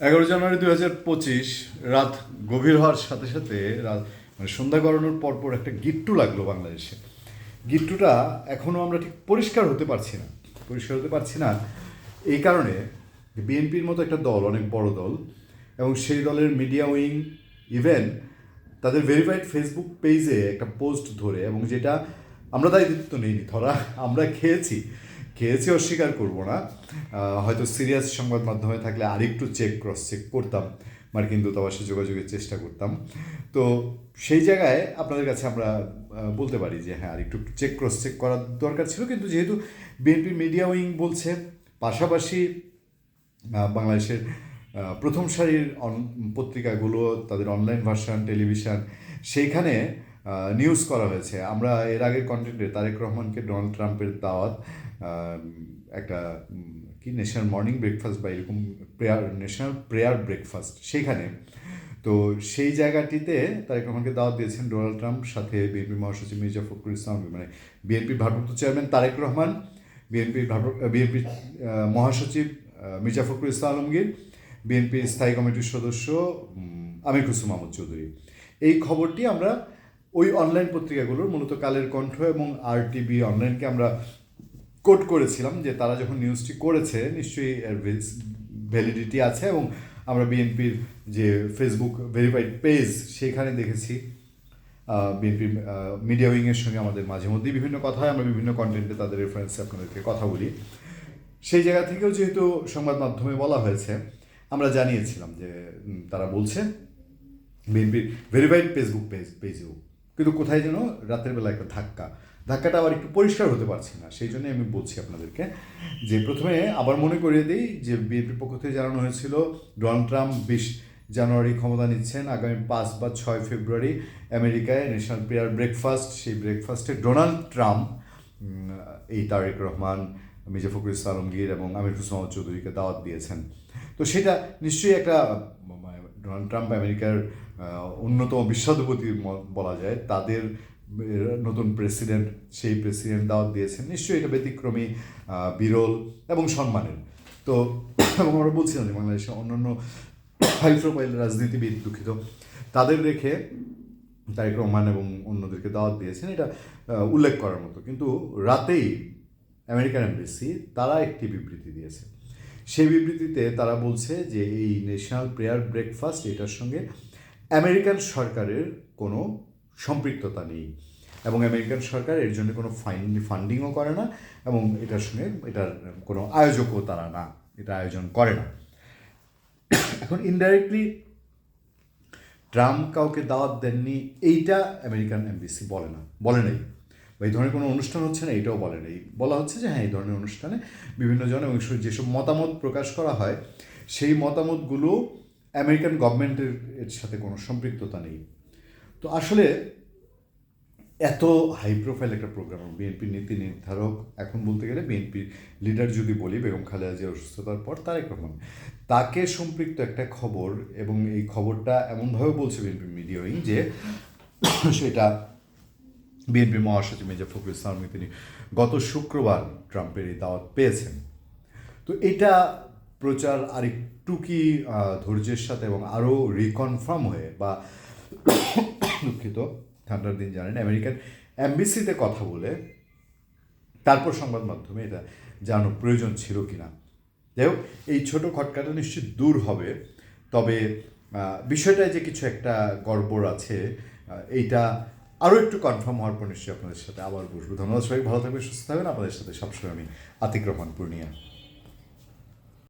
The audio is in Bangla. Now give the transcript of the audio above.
এগারো জানুয়ারি দুই হাজার পঁচিশ রাত গভীর হওয়ার সাথে সাথে রাত মানে সন্ধ্যা গড়ানোর পরপর একটা গিট্টু লাগল বাংলাদেশে। গিট্টুটা এখনও আমরা ঠিক পরিষ্কার হতে পারছি না, পরিষ্কার হতে পারছি না। এই কারণে বিএনপির মতো একটা দল, অনেক বড় দল, এবং সেই দলের মিডিয়া উইং, ইভেন তাদের ভেরিফাইড ফেসবুক পেজে একটা পোস্ট ধরে, এবং যেটা আমরা দায়িত্ব নেইনি, ধরা আমরা খেয়েছি। খেয়েছি অস্বীকার করব না। হয়তো সিরিয়াস সংবাদ মাধ্যমে থাকলে আরেকটু চেক ক্রস চেক করতাম, মার্কিন দূতাবাসে যোগাযোগের চেষ্টা করতাম। তো সেই জায়গায় আপনাদের কাছে আমরা বলতে পারি যে হ্যাঁ আরেকটু চেক ক্রস চেক করার দরকার ছিল। কিন্তু যেহেতু বিএনপি মিডিয়া উইং বলছে, পাশাপাশি বাংলাদেশের প্রথম সারির পত্রিকাগুলো, তাদের অনলাইন ভার্সন টেলিভিশন সেইখানে নিউজ করা হয়েছে। আমরা এর আগের কন্টেন্টে তারেক রহমানকে ডোনাল্ড ট্রাম্পের দাওয়াত একটা কি ন্যাশনাল মর্নিং ব্রেকফাস্ট বা এরকম প্রেয়ার ন্যাশনাল প্রেয়ার ব্রেকফাস্ট সেইখানে। তো সেই জায়গাটিতে তারেক রহমানকে দাওয়াত দিয়েছেন ডোনাল্ড ট্রাম্প সাথে বিএনপি মহাসচিব মির্জা ফখরুল ইসলাম মানে বিএনপির ভারপ্রাপ্ত চেয়ারম্যান তারেক রহমান বিএনপির বিএনপির মহাসচিব মির্জা ফখরুল ইসলাম আলমগীর বিএনপির স্থায়ী কমিটির সদস্য আমির খুসু মাহমুদ চৌধুরী। এই খবরটি আমরা ওই অনলাইন পত্রিকাগুলোর মূলত কালের কণ্ঠ এবং আর টিভি অনলাইনকে আমরা কোট করেছিলাম যে তারা যখন নিউজটি করেছে, নিশ্চয়ই এর ভ্যালিডিটি আছে এবং আমরা বিএনপির যে ফেসবুক ভেরিফাইড পেজ সেখানে দেখেছি। বিএনপির মিডিয়া উইংয়ের সঙ্গে আমাদের মাঝে মধ্যেই বিভিন্ন কথা হয়, আমরা বিভিন্ন কন্টেন্টে তাদের রেফারেন্সে আপনাদেরকে কথা বলি। সেই জায়গা থেকেও যেহেতু সংবাদ মাধ্যমে বলা হয়েছে, আমরা জানিয়েছিলাম যে তারা বলছে বিএনপির ভেরিফাইড ফেসবুক পেজ পেজেও কিন্তু কোথায় যেন রাতের বেলা একটা ধাক্কা। ধাক্কাটা আবার একটু পরিষ্কার হতে পারছি না, সেই জন্যই আমি বলছি আপনাদেরকে যে প্রথমে আবার মনে করিয়ে দিই যে বিএনপির পক্ষ থেকে জানানো হয়েছিল, ডোনাল্ড ট্রাম্প বিশ জানুয়ারি ক্ষমতা নিচ্ছেন, আগামী পাঁচ বা ছয় ফেব্রুয়ারি আমেরিকায় ন্যাশনাল প্রেয়ার ব্রেকফাস্ট। সেই ব্রেকফাস্টে ডোনাল্ড ট্রাম্প এই তারেক রহমান, মির্জা ফখরুল আলমগীর এবং আমির হুসমান চৌধুরীকে দাওয়াত দিয়েছেন। তো সেটা নিশ্চয়ই একটা ডোনাল্ড ট্রাম্প আমেরিকার অন্যতম বিশ্বধপতি বলা যায়, তাদের নতুন প্রেসিডেন্ট, সেই প্রেসিডেন্ট দাওয়াত দিয়েছেন। নিশ্চয়ই এটা ব্যতিক্রমী বিরল এবং সম্মানের। তো আমরা বলছিলাম যে বাংলাদেশে অন্যান্য হাই প্রোফাইল রাজনীতিবিদ দুঃখিত, তাদের রেখে তারেক রহমান এবং অন্যদেরকে দাওয়াত দিয়েছেন। এটা উল্লেখ করার মতো। কিন্তু রাতেই আমেরিকান এমবেসি তারা একটি বিবৃতি দিয়েছে। সেই বিবৃতিতে তারা বলছে যে এই ন্যাশনাল প্রেয়ার ব্রেকফাস্ট এটার সঙ্গে আমেরিকান সরকারের কোনো সম্পৃক্ততা নেই এবং আমেরিকান সরকার এর জন্য কোনো ফাইন ফান্ডিংও করে না এবং এটার সঙ্গে এটার কোনো আয়োজকও তারা না, এটা আয়োজন করে না। এখন ইনডাইরেক্টলি ট্রাম্প কাউকে দাওয়াত দেননি, এইটা আমেরিকান এমবিসি বলে না, বলে নাই। বা এই ধরনের কোনো অনুষ্ঠান হচ্ছে না, এটাও বলে নেই বলা হচ্ছে যে হ্যাঁ এই ধরনের অনুষ্ঠানে বিভিন্ন জন এবং যেসব মতামত প্রকাশ করা হয়, সেই মতামতগুলো আমেরিকান গভর্নমেন্টের এর সাথে কোনো সম্পৃক্ততা নেই। তো আসলে এত হাই প্রোফাইল একটা প্রোগ্রাম বিএনপির নীতি নির্ধারক, এখন বলতে গেলে বিএনপির লিডার যদি বলি, বেগম খালেদা জিয়ার অসুস্থতার পর তারেক রহমান, তাকে সম্পৃক্ত একটা খবর এবং এই খবরটা এমনভাবে বলছে বিএনপি মিডিয়াইং যে, সেটা বিএনপির মহাসচিব মির্জা ফখরুল ইসলাম তিনি গত শুক্রবার ট্রাম্পের এই দাওয়াত পেয়েছেন। তো এটা প্রচার আরেকটু কি ধৈর্যের সাথে এবং আরও রিকনফার্ম হয়ে বা দুঃখিত, ঠান্ডার দিন জানেন আমেরিকান অ্যাম্বিসিতে কথা বলে তারপর সংবাদ মাধ্যমে এটা জানানো প্রয়োজন ছিল কিনা। যাই হোক, এই ছোটো খটকাটা নিশ্চিত দূর হবে, তবে বিষয়টায় যে কিছু একটা গড়বড় আছে এইটা আরও একটু কনফার্ম হওয়ার পর নিশ্চয়ই আপনাদের সাথে আবার বসবো। ধন্যবাদ সবাই ভালো থাকবেন, সুস্থ থাকবেন। আপনাদের সাথে সবসময় আমি আতিক রহমান, পূর্ণিয়া।